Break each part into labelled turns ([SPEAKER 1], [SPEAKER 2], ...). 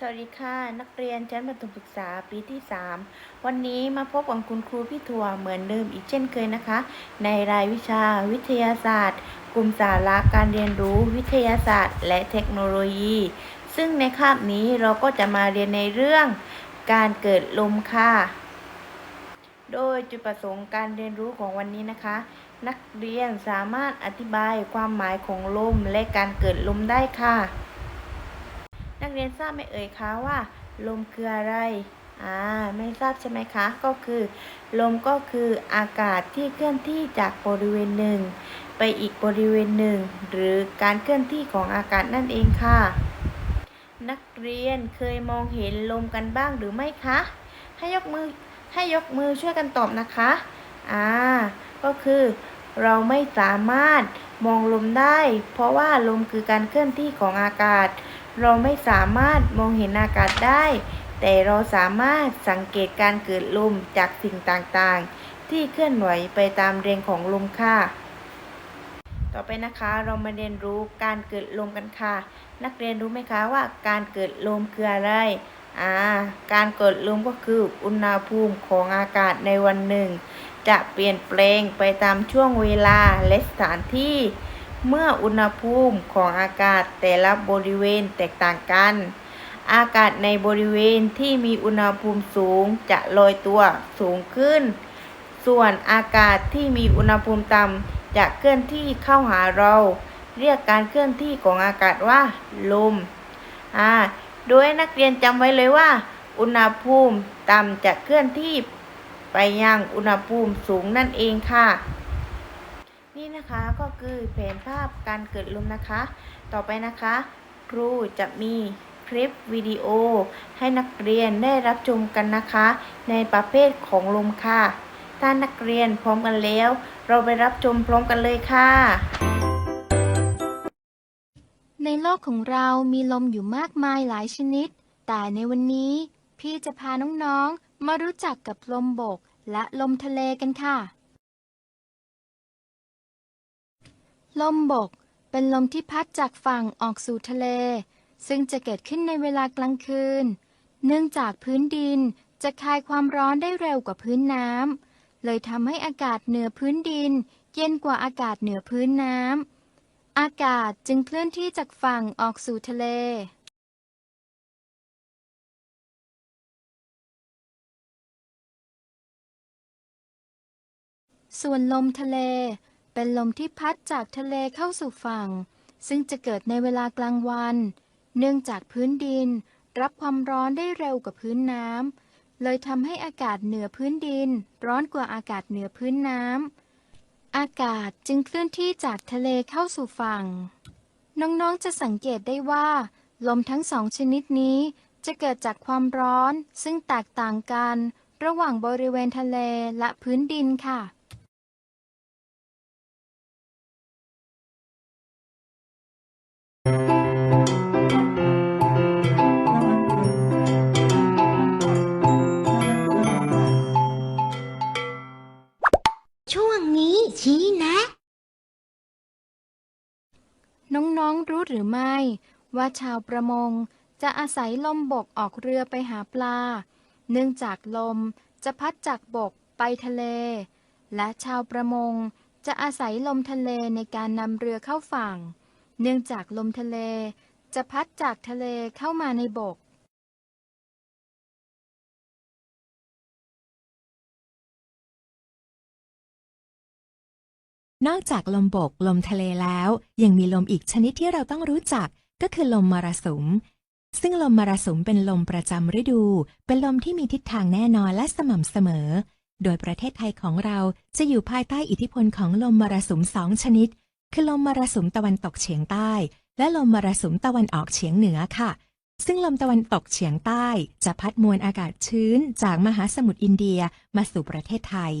[SPEAKER 1] สวัสดีค่ะ นักเรียนชั้นประถมศึกษาปีที่ 3 วันนี้มาพบกับคุณครูพี่ถั่วเหมือนเดิมอีกเช่นเคยนะคะ ในรายวิชาวิทยาศาสตร์ กลุ่มสาระการเรียนรู้วิทยาศาสตร์ และเทคโนโลยี ซึ่งในคาบนี้เราก็จะมาเรียนในเรื่องการเกิดลมค่ะ โดยจุดประสงค์การเรียนรู้ของวันนี้นะคะ นักเรียนสามารถอธิบายความหมายของลมและการเกิดลมได้ค่ะ นักเรียนทราบไหมเอ่ยคะว่าลมคืออะไร อ่า ไม่ทราบใช่ไหมคะ ก็คือ ลมก็คืออากาศที่เคลื่อนที่จากบริเวณหนึ่ง ไปอีกบริเวณหนึ่ง หรือการเคลื่อนที่ของอากาศนั่นเองค่ะ นักเรียนเคยมองเห็นลมกันบ้างหรือไม่คะ ให้ยกมือ ให้ยกมือช่วยกันตอบนะคะ อ่า ก็คือเราไม่สามารถมองลมได้ เพราะว่าลมคือการเคลื่อนที่ของอากาศ เราไม่สามารถมองเห็นอากาศได้ แต่เราสามารถสังเกตการเกิดลมจากสิ่งต่างๆ ที่เคลื่อนไหวไปตามแรงของลมค่ะ ต่อไปนะคะเรามาเรียนรู้การเกิดลมกันค่ะ นักเรียนรู้ไหมคะว่าการเกิดลมคืออะไรอ่าการเกิดลมก็คืออุณหภูมิของอากาศในวันหนึ่ง จะเปลี่ยนแปลงไปตามช่วงเวลาและสถานที่ เมื่ออุณหภูมิของอากาศแต่ละบริเวณแตกต่างกัน อากาศในบริเวณที่มีอุณหภูมิสูงจะลอยตัวสูงขึ้น ส่วนอากาศที่มีอุณหภูมิต่ำจะเคลื่อนที่เข้าหาเรา เรียกการเคลื่อนที่ของอากาศว่าลมอ่าโดยนักเรียนจำไว้เลยว่า อุณหภูมิต่ำจะเคลื่อนที่ไปยังอุณหภูมิสูงนั่นเองค่ะ นี่นะคะก็คือแผนภาพการเกิดลมนะคะ ต่อไปนะคะ ครูจะมีคลิปวิดีโอ ให้นักเรียนได้รับชมกันนะคะ ในประเภทของลมค่ะ ถ้านักเรียนพร้อมกันแล้ว เราไปรับชมพร้อมกันเลยค่ะ
[SPEAKER 2] ในโลกของเรามีลมอยู่มากมายหลายชนิด แต่ในวันนี้พี่จะพาน้องๆมารู้จักกับลมบกและลมทะเลกันค่ะ ลมบกเป็นลมที่พัดจากฝั่งออกสู่ทะเล ซึ่งจะเกิดขึ้นในเวลากลางคืน เนื่องจากพื้นดินจะคายความร้อนได้เร็วกว่าพื้นน้ำเลยทำให้อากาศเหนือพื้นดิน เย็นกว่าอากาศเหนือพื้นน้ำอากาศจึงเคลื่อนที่จากฝั่งออกสู่ทะเล ส่วนลมทะเล เป็นลมที่พัดจากทะเลเข้าสู่ฝั่ง ซึ่งจะเกิดในเวลากลางวัน เนื่องจากพื้นดิน รับความร้อนได้เร็วกว่าพื้นน้ำเลยทำให้อากาศเหนือพื้นดิน ร้อนกว่าอากาศเหนือพื้นน้ำอากาศจึงเคลื่อนที่จากทะเลเข้าสู่ฝั่ง น้องๆจะสังเกตได้ว่า ลมทั้งสองชนิดนี้จะเกิดจากความร้อนซึ่งแตกต่างกัน ระหว่างบริเวณทะเลและพื้นดินค่ะ
[SPEAKER 3] ชี้นะ
[SPEAKER 2] น้องๆรู้หรือไม่ ว่าชาวประมงจะอาศัยลมบกออกเรือไปหาปลา เนื่องจากลมจะพัดจากบกไปทะเล และชาวประมงจะอาศัยลมทะเลในการนำเรือเข้าฝั่ง เนื่องจากลมทะเลจะพัดจากทะเลเข้ามาในบก
[SPEAKER 4] นอกจากลมบกลมทะเลแล้ว ยังมีลมอีกชนิดที่เราต้องรู้จักก็คือลมมรสุม ซึ่งลมมรสุมเป็นลมประจำฤดู เป็นลมที่มีทิศทางแน่นอนและสม่ำเสมอ โดยประเทศไทยของเราจะอยู่ภายใต้อิทธิพลของลมมรสุมสองชนิด คือลมมรสุมตะวันตกเฉียงใต้ และลมมรสุมตะวันออกเฉียงเหนือค่ะ ซึ่งลมตะวันตกเฉียงใต้จะพัดมวลอากาศชื้น จากมหาสมุทรอินเดียมาสู่ประเทศไทย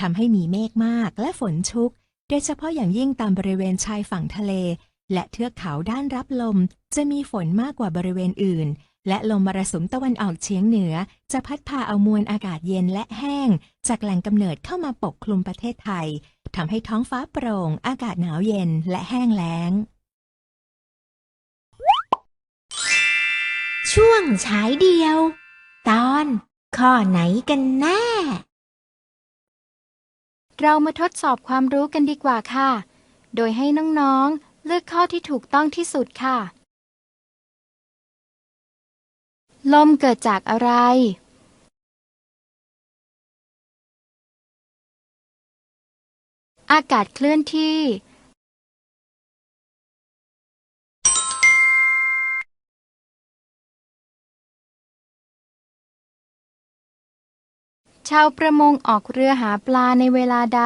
[SPEAKER 4] ทำให้มีเมฆมากและฝนชุก โดยเฉพาะอย่างยิ่งตามบริเวณชายฝั่งทะเล และเทือกเขาด้านรับลม จะมีฝนมากกว่าบริเวณอื่น และลมมรสุมตะวันออกเฉียงเหนือ จะพัดพาเอามวลอากาศเย็นและแห้ง จากแหล่งกำเนิดเข้ามาปกคลุมประเทศไทยทำให้ท้องฟ้าโปร่ง อากาศหนาวเย็นและแห้งแล้งช
[SPEAKER 3] ช่วงฉายเดียว ตอนข้อไหนกันแน่
[SPEAKER 2] เรามาทดสอบความรู้กันดีกว่าค่ะ โดยให้น้องๆ เลือกข้อที่ถูกต้องที่สุดค่ะ ลมเกิดจากอะไร อากาศเคลื่อนที่ ชาวประมงออกเรือหาปลาในเวลาใด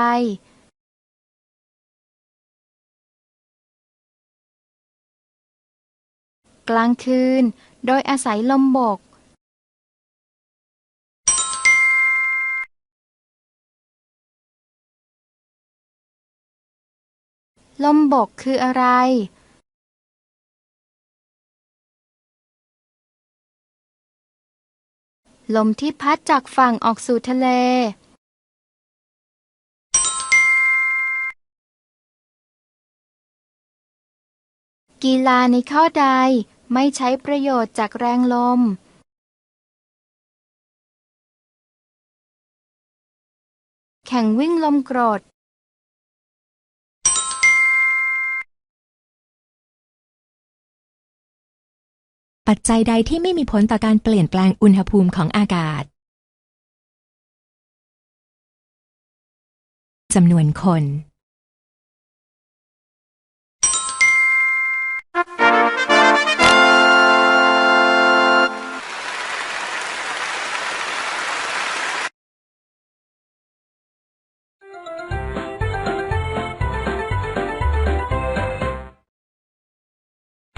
[SPEAKER 2] กลางคืน โดยอาศัยลมบก ลมบกคืออะไร ลมที่พัดจากฝั่งออกสู่ทะเล กีฬาในข้อใดไม่ใช้ประโยชน์จากแรงลม แข่งวิ่งลมกรด
[SPEAKER 4] ปัจจัยใดที่ไม่มีผลต่อการเปลี่ยนแปลงอุณหภูมิของอากาศจำนวนคน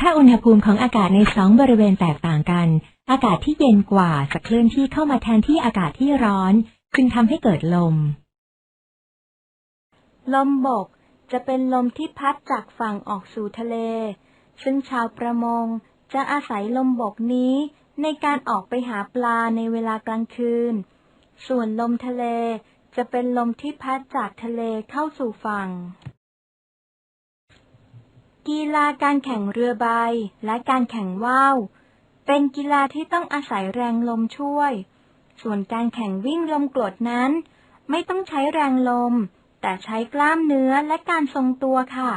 [SPEAKER 4] ถ้าอุณหภูมิของอากาศในสองบริเวณแตกต่างกัน อากาศที่เย็นกว่าจะเคลื่อนที่เข้ามาแทนที่อากาศที่ร้อน จึงทำให้เกิดลม
[SPEAKER 2] ลมบกจะเป็นลมที่พัดจากฝั่งออกสู่ทะเล ซึ่งชาวประมงจะอาศัยลมบกนี้ในการออกไปหาปลาในเวลากลางคืน ส่วนลมทะเลจะเป็นลมที่พัดจากทะเลเข้าสู่ฝั่ง กีฬาการแข่งเรือใบและการแข่งว่าวเป็นกีฬาที่ต้องอาศัยแรงลมช่วย ส่วนการแข่งวิ่งลมกรดนั้น ไม่ต้องใช้แรงลม แต่ใช้กล้ามเนื้อและการทรงตัวค่ะ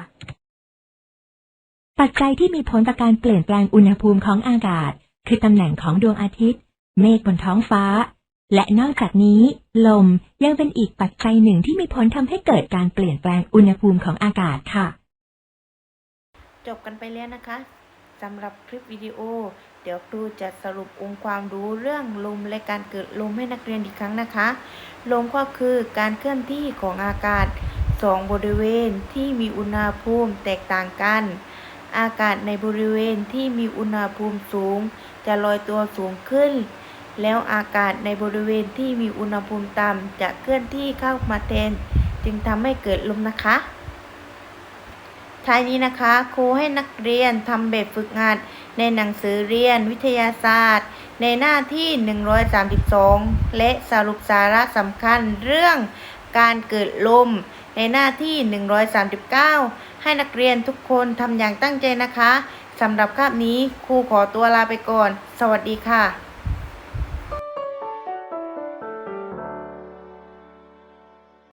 [SPEAKER 4] ปัจจัยที่มีผลต่อการเปลี่ยนแปลงอุณหภูมิของอากาศ คือตำแหน่งของดวงอาทิตย์ เมฆบนท้องฟ้า และนอกจากนี้ ลมยังเป็นอีกปัจจัยหนึ่งที่มีผลทำให้เกิดการเปลี่ยนแปลงอุณหภูมิของอากาศค่ะ
[SPEAKER 1] จบกันไปแล้วนะคะสำหรับคลิปวิดีโอ เดี๋ยวครูจะสรุปองค์ความรู้เรื่องลมและการเกิดลมให้นักเรียนอีกครั้งนะคะ ลมก็คือการเคลื่อนที่ของอากาศสองบริเวณที่มีอุณหภูมิแตกต่างกัน อากาศในบริเวณที่มีอุณหภูมิสูง จะลอยตัวสูงขึ้น แล้วอากาศในบริเวณที่มีอุณหภูมิต่ำจะเคลื่อนที่เข้ามาแทน จึงทำให้เกิดลมนะคะ ท้ายนี้นะคะครูให้นักเรียนทำแบบฝึกงานในหนังสือเรียนวิทยาศาสตร์ ในหน้าที่ 132 และสรุปสาระสำคัญเรื่องการเกิดลม ในหน้าที่ 139 ให้นักเรียนทุกคนทำอย่างตั้งใจนะคะสำหรับคาบนี้ครูขอตัวลาไปก่อน สวัสดีค่ะ